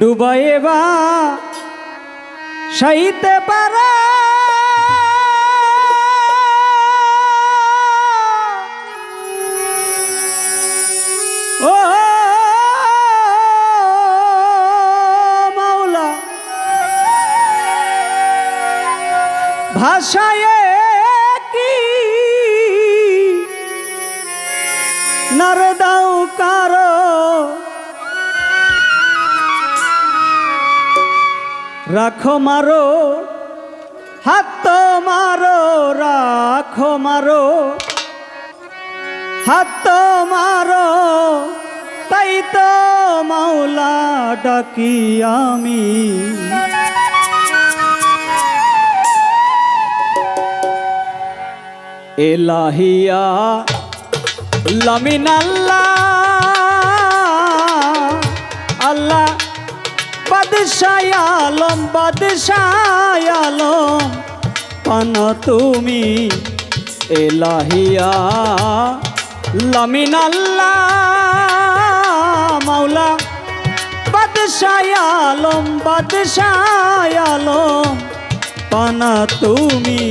ডুবাইয়ে বা সাইতে পারে। ও মাওলা ভাষায় কি নর দাও কারও রাখো মারো, হাত মারো, রাখো মারো, হাত মারো, তাই তো মাওলা ডাকি আমি। এলাহিয়া, লামিন বাদশাহ আলম আলম। পান তুমি এলাহিয়া লামিন মাওলা। বাদশাহ আলম পানা তুমি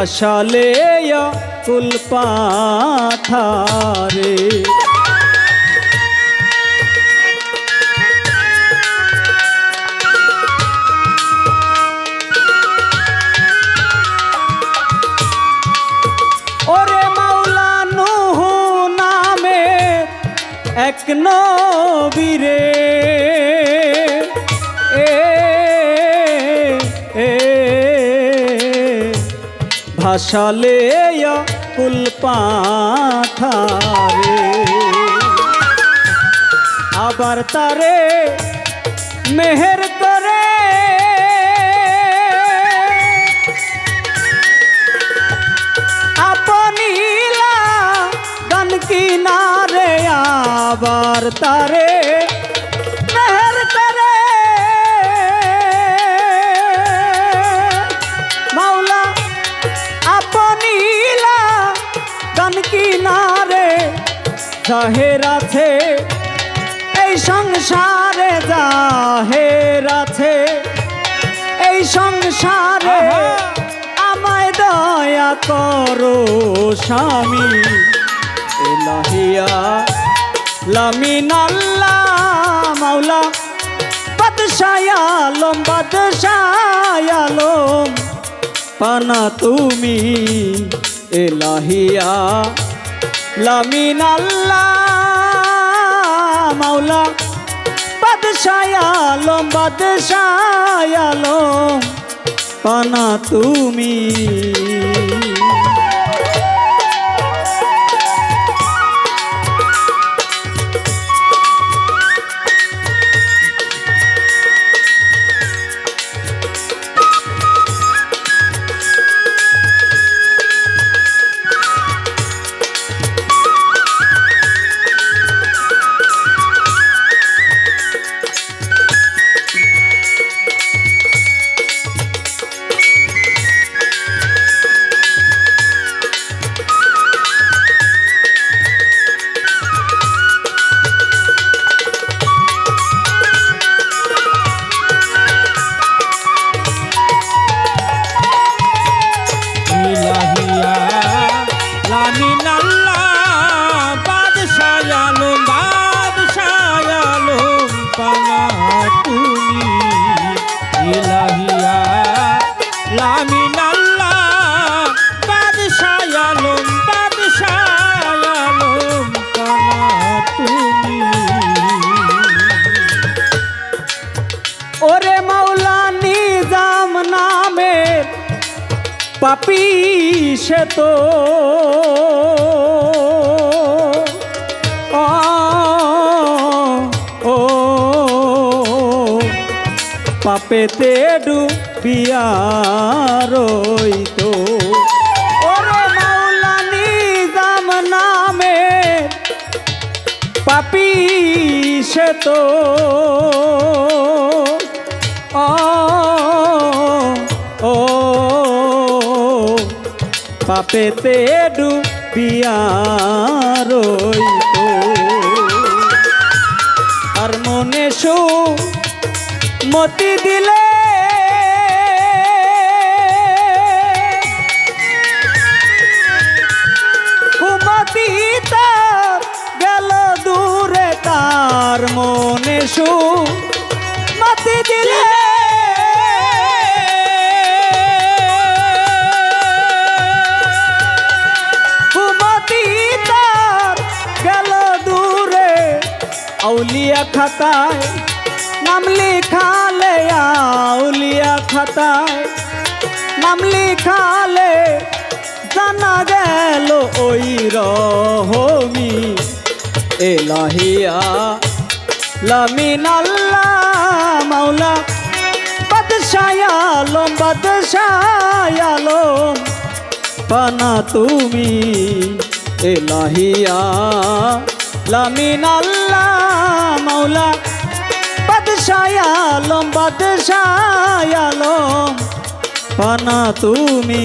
ভাসালে কুল পাথারে। ওরে মাওলা নুহু নামে এক নবীরে। ভাসালে কুল পাথারে। আবার তারে মেহের করে। আপনিলা গান কিনারে আবার তারে জাহের আছে এই সংসারে জাহের আছে। এই সংসারে আমায় দয়া করো স্বামী। এলাহিয়া লামিন আল্লাহ মাওলা বাদশাহ আলম বাদশাহ পানা তুমি এলাহিয়া লামিন আল্লাহ মাওলা বাদশাহ আলম আলম পানা তুমি। পাপি সে তো। ও, পাপেতে ডুবিয়া রইতো। ওরে মাওলা নিজাম নামে পাপি সে তো। পাপেতে ডুবিয়া রইতো আর মনে সু মতি দিলে গেল দূরে তার মনে সু আউলিয়া খাতায়, নাম লিখালে আউলিয়া খাতায়। নাম লিখালে জানা গেল ওই রহমি। এলাহিয়া লামিন আল্লাহ মাওলা বাদশায়ালম বাদশায়ালম পানা তুমি এলাহিয়া লামিন আল্লাহ মাওলা বাদশায়ালম বাদশায়ালম পানা তুমি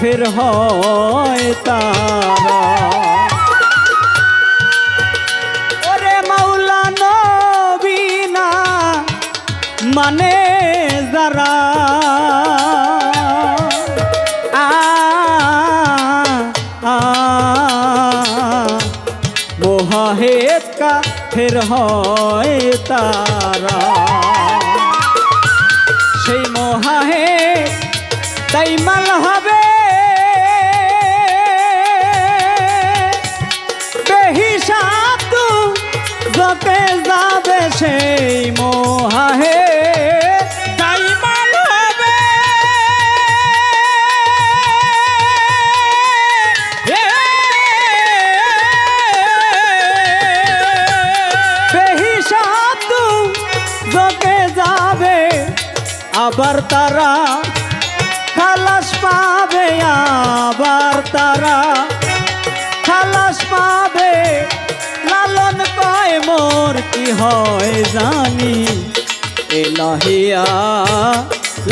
ফির হয় তারা। ওরে মাওলা নবীনা মানে যারা। মোহাহেদ কা ফের হয় তারা। সেই মোহাহে তাইমাল হবে। বেহিসাব তু যতে যাবে সেই মোহাহে। আবার তারা হয় জানি। এলাহিয়া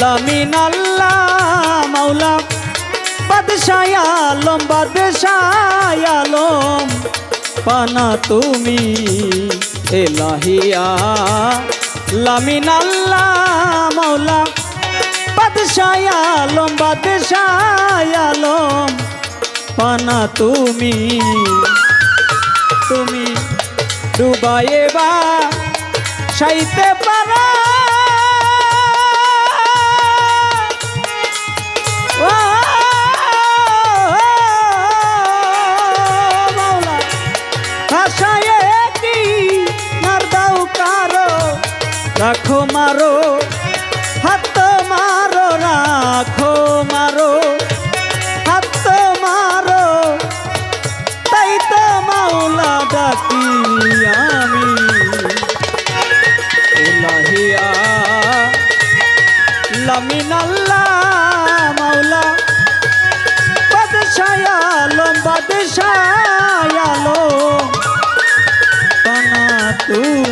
লামিন আল্লাহ, মাওলা বাদশাহ আলম বাদশাহ আলম। পানা তুমি এলাহিয়া লামিন আল্লাহ মৌলা বাদশাহ আলম বাদশাহ আলম। পানা তুমি তুমি ডুবাইয়ে বা সাইতে পারা। রাখো দিয়া লামিনাল্লাহ মাওলা। বাদশাহ আলম বাদশাহ আলম। কানা তুই